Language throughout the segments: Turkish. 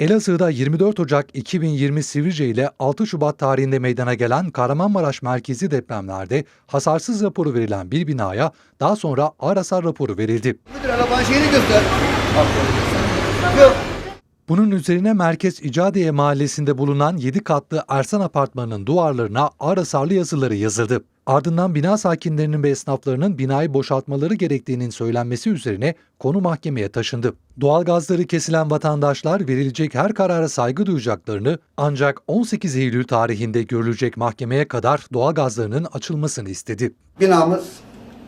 Elazığ'da 24 Ocak 2020 Sivrice ile 6 Şubat tarihinde meydana gelen Kahramanmaraş merkezi depremlerde hasarsız raporu verilen bir binaya daha sonra ağır hasar raporu verildi. Müdür arabanın şeyini göster. Yok. Bunun üzerine Merkez İcadiye Mahallesi'nde bulunan 7 katlı Ersan Apartmanı'nın duvarlarına ağır hasarlı yazıları yazıldı. Ardından bina sakinlerinin ve esnaflarının binayı boşaltmaları gerektiğinin söylenmesi üzerine konu mahkemeye taşındı. Doğalgazları kesilen vatandaşlar verilecek her karara saygı duyacaklarını ancak 18 Eylül tarihinde görülecek mahkemeye kadar doğalgazlarının açılmasını istedi. Binamız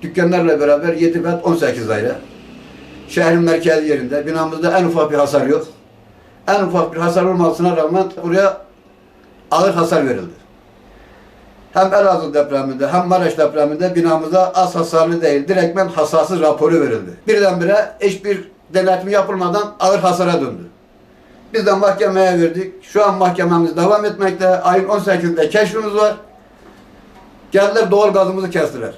dükkanlarla beraber 7 kat 18 daire. Şehrin merkezi yerinde. Binamızda en ufak bir hasar yok. En ufak bir hasar olmasına rağmen buraya ağır hasar verildi. Hem Elazığ depreminde hem Maraş depreminde binamıza az hasarlı değil, direktmen hasarsız raporu verildi. Birdenbire hiçbir denetim yapılmadan ağır hasara döndü. Biz de mahkemeye verdik. Şu an mahkememiz devam etmekte. Ayın 18'inde keşfimiz var. Geldiler doğal gazımızı kestiler.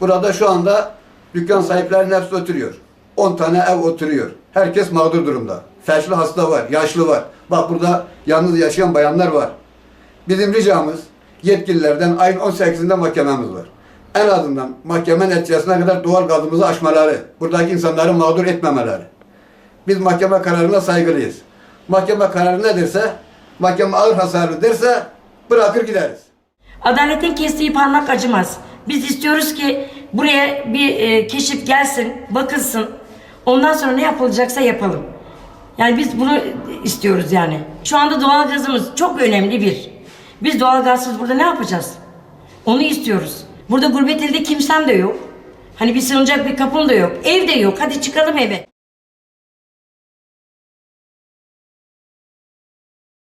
Burada şu anda dükkan sahiplerinin hepsi oturuyor. 10 tane ev oturuyor. Herkes mağdur durumda. Felçli hasta var, yaşlı var. Bak burada yalnız yaşayan bayanlar var. Bizim ricamız yetkililerden ayın 18'inde mahkememiz var. En azından mahkeme neticesine kadar doğal gazımızı aşmaları, buradaki insanları mağdur etmemeleri. Biz mahkeme kararına saygılıyız. Mahkeme kararı ne derse, mahkeme ağır hasarlı derse bırakır gideriz. Adaletin kestiği parmak acımaz. Biz istiyoruz ki buraya bir e, keşif gelsin, bakılsın. Ondan sonra ne yapılacaksa yapalım. Yani biz bunu istiyoruz yani. Şu anda doğalgazımız çok önemli bir. Biz doğalgazsız burada ne yapacağız? Onu istiyoruz. Burada gurbet elde kimsem de yok. Hani bir sığınacak bir kapım da yok. Ev de yok. Hadi çıkalım eve.